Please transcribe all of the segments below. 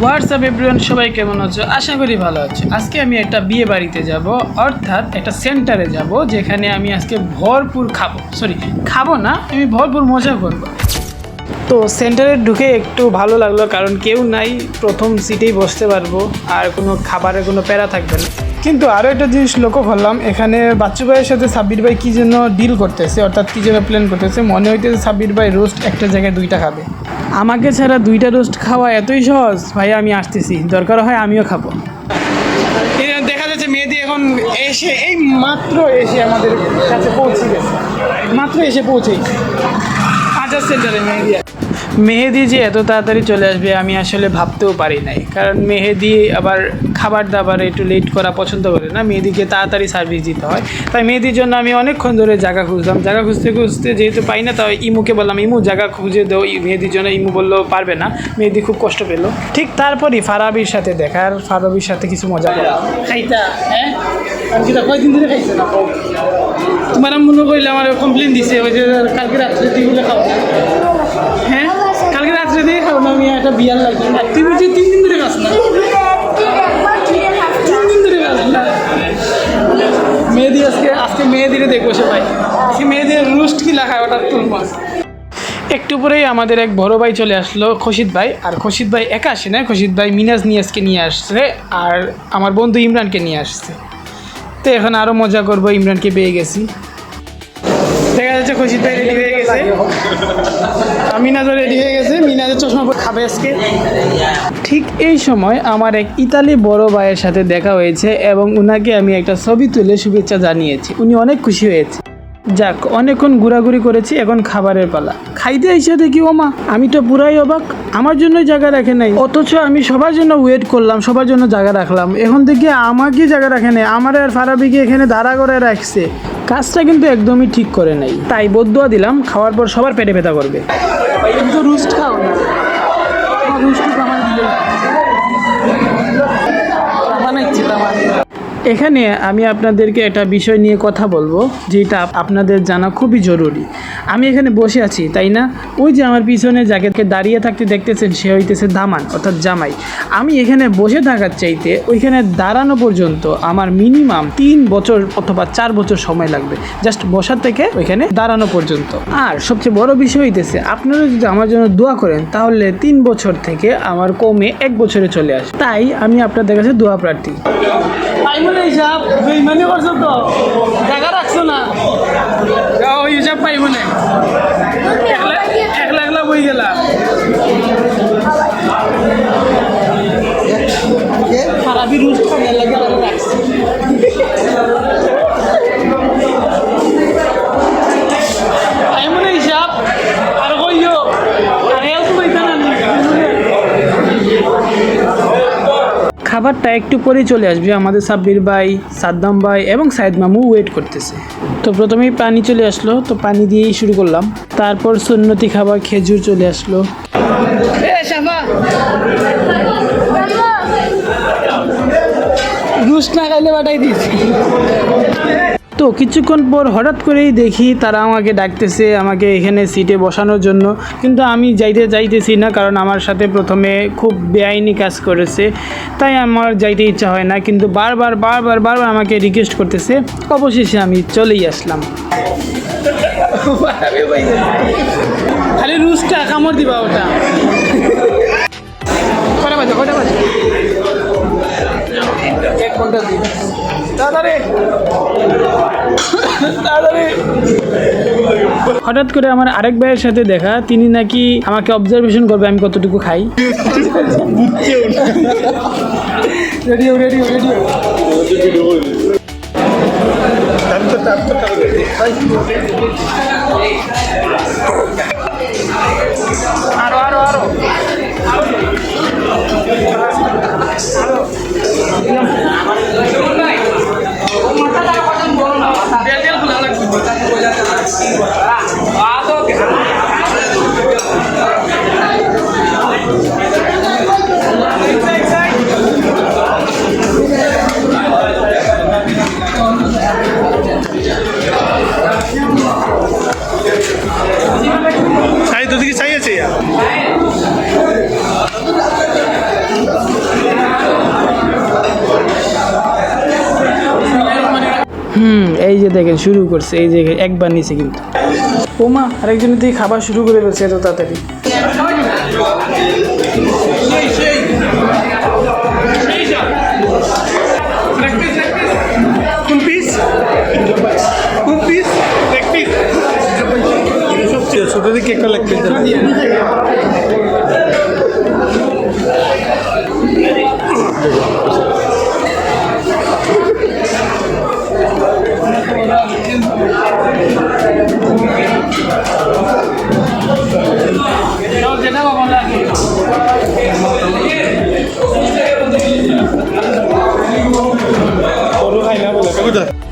WhatsApp everyone সবাই কেমন আছো? আশা করি ভালো আছো। আজকে আমি একটা বিয়ে বাড়িতে যাব, অর্থাৎ একটা সেন্টারে যাব, যেখানে আমি আজকে ভরপুর খাব। সরি খাব না, আমি ভরপুর মজা করব। তো সেন্টারে ঢুকে একটু ভালো লাগল, কারণ কেউ নাই, প্রথম সিটেই বসতে পারব, আর কোনো খাবারের কোনো প্যারা থাকবে না। কিন্তু আরও একটা জিনিস লক্ষ্য করলাম, এখানে বাচ্চু ভাইয়ের সাথে সাব্বির ভাই কী যেন ডিল করতেছে, অর্থাৎ কী যেন প্ল্যান করতেছে, মনে হইতেছে সাব্বির ভাই রোস্ট একটা জায়গায় দুইটা খাবে। আমাকে ছাড়া দুইটা রোস্ট খাওয়া এতই সহজ। ভাই আমি আসতেছি। দরকার হয় আমিও খাব। দেখা যাচ্ছে মেয়েদি এখন এসে, এই মাত্র এসে আমাদের কাছে পৌঁছে গেছে। মাত্র এসে পৌঁছেই। হাজার সেন্টারে মেহেদি মেহেদি যে এত তাড়াতাড়ি চলে আসবে আমি আসলে ভাবতেও পারি নাই। কারণ মেহেদি আবার খাবার দাবার একটু লেট করা পছন্দ করে না, মেহেদিকে তাড়াতাড়ি সার্ভিস দিতে হয়। তাই মেহেদির জন্য আমি অনেকক্ষণ ধরে জায়গা খুঁজলাম। জায়গা খুঁজতে খুঁজতে যেহেতু পাই না, তাই ইমুকে বললাম, ইমু, জায়গা খুঁজে দেও। মেহেদির জন্য ইমু বলল, পারবে না। মেহেদি খুব কষ্ট পেল। ঠিক তারপরই ফারাবির সাথে দেখা, আর ফারাবির সাথে কিছু মজা করলাম হ্যাঁ? তোমার মনে করলে আমার কমপ্লেন দিছে, ওই যে কালকে রাত্রে তুই বলে খাও হ্যাঁ? আমি একটা বিয়ার না তুই তিন দিন ধরে খাস না। তিন দিন ধরে খাস না। মেহেদি আজকে আজকে মেহেদিরে দেখব ভাই। আজকে মেহেদির রুস্ট কি লাগায় ওটা তোর একটু পরেই আমাদের এক বড় ভাই চলে আসলো খসিদ ভাই। আর খসিদ ভাই একা আসে না খসিদ ভাই মিনাজ নিয়াজকে নিয়ে আসছে, আর আমার বন্ধু ইমরানকে নিয়ে আসছে। তো এখন আরও মজা করব, ইমরানকে পেয়ে গেছি। দেখা যাচ্ছে খসিদ ভাই রেডি হয়ে গেছে। মিনাজও রেডি হয়ে গেছে। মিনাজের চশমা খাবে আজকে। ঠিক এই সময় আমার এক ইতালি বড় ভাইয়ের সাথে দেখা হয়েছে এবং উনাকে আমি একটা ছবি তুলে শুভেচ্ছা জানিয়েছি। উনি অনেক খুশি হয়েছে। যাক, অনেকক্ষণ ঘোরাঘুরি করেছি, এখন খাবারের পালা। খাইতে এসে দেখি ও মা আমি তো পুরাই অবাক। আমার জন্য জায়গা রাখে নাই। অথচ আমি সবার জন্য ওয়েট করলাম, সবার জন্য জায়গা রাখলাম। এখন থেকে আমাকে জায়গা রাখে নাই। আমার আর ফারাবিকে এখানে দাঁড়া করে রাখছে। কাজটা কিন্তু একদমই ঠিক করে নাই। তাই বদুয়া দিলাম, খাওয়ার পর সবার পেটে ব্যথা করবে। কিন্তু রুস্ট খাও না রুস্ট আমার দিলে বানাইছি আমার এখানে আমি আপনাদেরকে একটা বিষয় নিয়ে কথা বলব, যেটা আপনাদের জানা খুবই জরুরি। আমি এখানে বসে আছি, তাই না? ওই যে আমার পিছনে যাকে দাঁড়িয়ে থাকতে দেখতেছেন, সে হইতেছে দামান, অর্থাৎ জামাই। আমি এখানে বসে থাকার চাইতে ওইখানে দাঁড়ানো পর্যন্ত আমার মিনিমাম তিন বছর অথবা চার বছর সময় লাগবে, জাস্ট বসার থেকে ওইখানে দাঁড়ানো পর্যন্ত। আর সবচেয়ে বড় বিষয় হইতেছে, আপনারা যদি আমার জন্য দোয়া করেন, তাহলে তিন বছর থেকে আমার কমে এক বছরে চলে আসে। তাই আমি আপনাদের কাছে দোয়া প্রার্থী। পাইবনে হিসাব বেইমানি করছ তো? জায়গা রাখছো না? হিসাব পাইবনে একলা একলা একলা বই গেলা। খাবারটা একটু পরেই চলে আসবে। আমাদের সাব্বির ভাই সাদ্দাম ভাই এবং সাইদ মামু ওয়েট করতেছে। তো প্রথমেই পানি চলে আসলো তো পানি দিয়েই শুরু করলাম। তারপর সুন্নতি খাবার খেজুর চলে আসলো। রুশ না খাইলে বাটাই দিয়েছি। কিছুক্ষণ পর হঠাৎ করেই দেখি তারা আমাকে ডাকতেছে, আমাকে এখানে সিটে বসানোর জন্য। কিন্তু আমি যাইতে যাইতেছি না, কারণ আমার সাথে প্রথমে খুব বেআইনি কাজ করেছে। তাই আমার যাইতে ইচ্ছা হয় না, কিন্তু বারবার বারবার বারবার আমাকে রিকোয়েস্ট করতেছে। অবশেষে আমি চলেই আসলাম। খালি রুসটা কামড় দিবা ওটা। কটা বাজে কটা বাজে? হঠাৎ করে আমার আরেক ভাইয়ের সাথে দেখা তিনি নাকি আমাকে অবজারভেশন করবে আমি কতটুকু খাই। রেডিও রেডিও রেডিও আরও আরও আরও। চাই তো দিকে হুম এই যে দেখেন শুরু করছে। এই যে একবার নিচে কিন্তু। ওমা আরেকজনের দিয়ে খাবার শুরু করে ফেলছে এত তাড়াতাড়ি। ছোট দিকে একটা লেগ পিস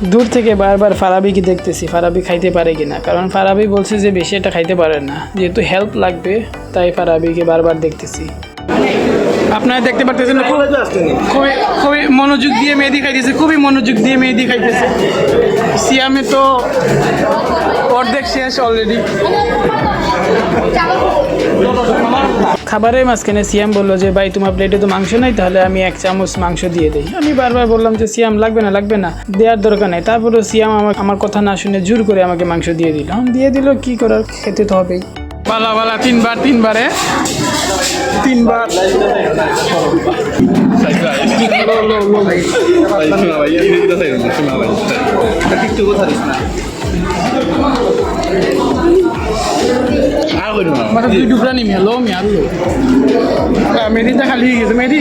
দূর থেকে বারবার ফারাবিকে দেখতেছি? ফারাবি খাইতে পারে কিনা? কারণ ফারাবি বলছে যে বেশি এটা খাইতে পারে না। যেহেতু হেল্প লাগবে, তাই ফারাবিকে বারবার দেখতেছি। আপনারা দেখতে পারতেছেন খুব- খুবই খুবই মনোযোগ দিয়ে মেহেদি খাইতেছে, খুবই মনোযোগ দিয়ে মেহেদি খাইতেছে। সিয়ামে তো অর্ধেক শেষ অলরেডি খাবারের মাঝখানে সিয়াম বলল যে, ভাই, তোমার প্লেটে তো মাংস নাই, তাহলে আমি এক চামচ মাংস দিয়ে দিই। আমি বারবার বললাম যে, সিয়াম, লাগবে না লাগবে না, দেওয়ার দরকার নেই। তারপরে সিয়াম আমার আমার কথা না শুনে জোর করে আমাকে মাংস দিয়ে দিল। দিয়ে দিল, কি করার? খেতে তো হবেই। বালা বালা তিনবার, তিনবারে। তিনবার। মানে দুই টুকরা নিমি হলো আমি আর মেহেদিটা খালি হয়ে গেছে মেহেদি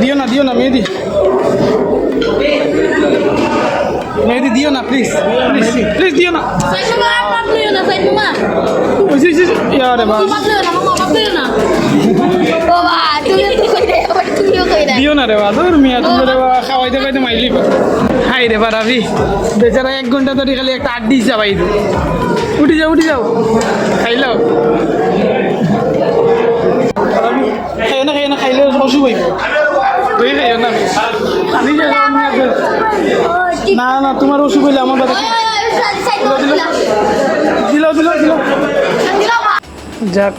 দিও না দিও না মেহেদি মেহেদি দিও না প্লিজ প্লিজ প্লিজ দিও না। Side mo nga, papluyo na, side mo nga. ওই যে- যে- যে- ইয়ারে বাবা Papluyo na, mama, papluyo na. দিও না রে বাবা তোর মিয়া তুমি রে বাবা খাওয়াইতে পাইতে মাইলি হাই রে বারাবি বেচারা এক ঘণ্টা ধরে খালি একটা আড্ডি চাবাই দে উঠে যাও উঠে যাও খাইলাও খাইও না খাইও না খাইলে অসুখ হইব তুই খাইও না আমি না না তোমার অসুখ হইলে আমার sila. দিল দিল দিল ka. যাক,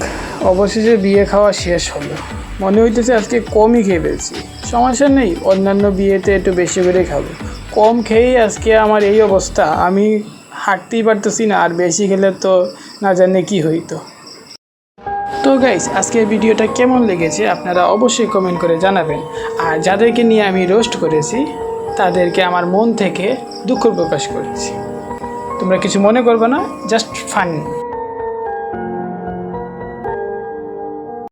অবশেষে বিয়ে খাওয়া শেষ হলো। মনে হইতেছে আজকে কমই খেয়ে ফেলছি। সমস্যা নেই, অন্যান্য বিয়েতে একটু বেশি করে খাব। কম খেয়েই আজকে আমার এই অবস্থা, আমি হাঁটতেই পারতেছি না, আর বেশি খেলে তো না জানে কি হইতো। তো গাইস আজকের ভিডিওটা কেমন লেগেছে আপনারা অবশ্যই কমেন্ট করে জানাবেন। আর যাদেরকে নিয়ে আমি রোস্ট করেছি, তাদেরকে আমার মন থেকে দুঃখ প্রকাশ করেছি। তোমরা কিছু মনে করবে না জাস্ট ফান